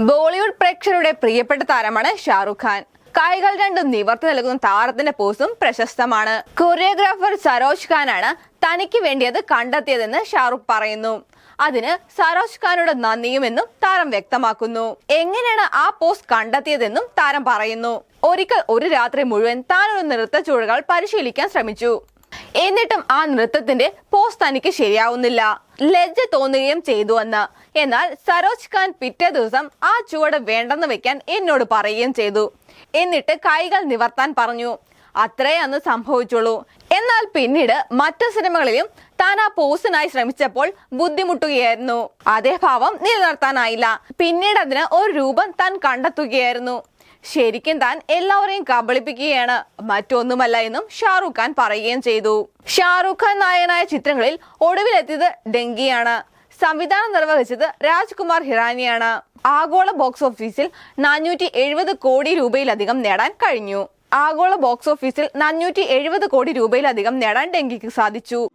ബോളിവുഡ് പ്രേക്ഷകരുടെ പ്രിയപ്പെട്ട താരമാണ് ഷാറുഖ് ഖാൻ. കൈകൾ രണ്ടും നിവർത്തി നൽകുന്ന താരത്തിന്റെ പോസും പ്രശസ്തമാണ്. കൊറിയോഗ്രാഫർ സരോജ് ഖാനാണ് തനിക്ക് വേണ്ടിയത് കണ്ടെത്തിയതെന്ന് ഷാറുഖ് പറയുന്നു. അതിന് സരോജ് ഖാനോട് നന്ദിയുമെന്നും താരം വ്യക്തമാക്കുന്നു. എങ്ങനെയാണ് ആ പോസ് കണ്ടെത്തിയതെന്നും താരം പറയുന്നു. ഒരിക്കൽ ഒരു രാത്രി മുഴുവൻ താൻ ഒരു നൃത്ത ചുവടുകൾ പരിശീലിക്കാൻ ശ്രമിച്ചു. എന്നിട്ടും ആ നൃത്തത്തിന്റെ പോസ് തനിക്ക് ശരിയാവുന്നില്ല. ലജ്ജ തോന്നുകയും ചെയ്തു എന്ന്. എന്നാൽ സരോജ് ഖാൻ പിറ്റേ ദിവസം ആ ചുവട് വേണ്ടെന്ന് വെക്കാൻ എന്നോട് പറയുകയും ചെയ്തു. എന്നിട്ട് കൈകൾ നിവർത്താൻ പറഞ്ഞു. അത്രേ അന്ന് സംഭവിച്ചുള്ളൂ. എന്നാൽ പിന്നീട് മറ്റു സിനിമകളിലും താൻ ആ പോസിനായി ശ്രമിച്ചപ്പോൾ ബുദ്ധിമുട്ടുകയായിരുന്നു. അതേ ഭാവം നിലനിർത്താനായില്ല. പിന്നീട് അതിന് ഒരു രൂപം താൻ കണ്ടെത്തുകയായിരുന്നു. ശരിക്കും താൻ എല്ലാവരെയും കബളിപ്പിക്കുകയാണ്. മറ്റൊന്നുമല്ല എന്നും ഷാറൂഖ് ഖാൻ പറയുകയും ചെയ്തു. ഷാറൂഖ് ഖാൻ നായകനായ ചിത്രങ്ങളിൽ ഒടുവിലെത്തിയത് ഡെങ്കിയാണ്. സംവിധാനം നിർവഹിച്ചത് രാജ്കുമാർ ഹിറാനിയാണ്. ആഗോള ബോക്സ് ഓഫീസിൽ നാനൂറ്റി എഴുപത് കോടി രൂപയിലധികം നേടാൻ കഴിഞ്ഞു. ആഗോള ബോക്സ് ഓഫീസിൽ നാനൂറ്റി എഴുപത് കോടി രൂപയിലധികം നേടാൻ ഡെങ്കിക്ക് സാധിച്ചു.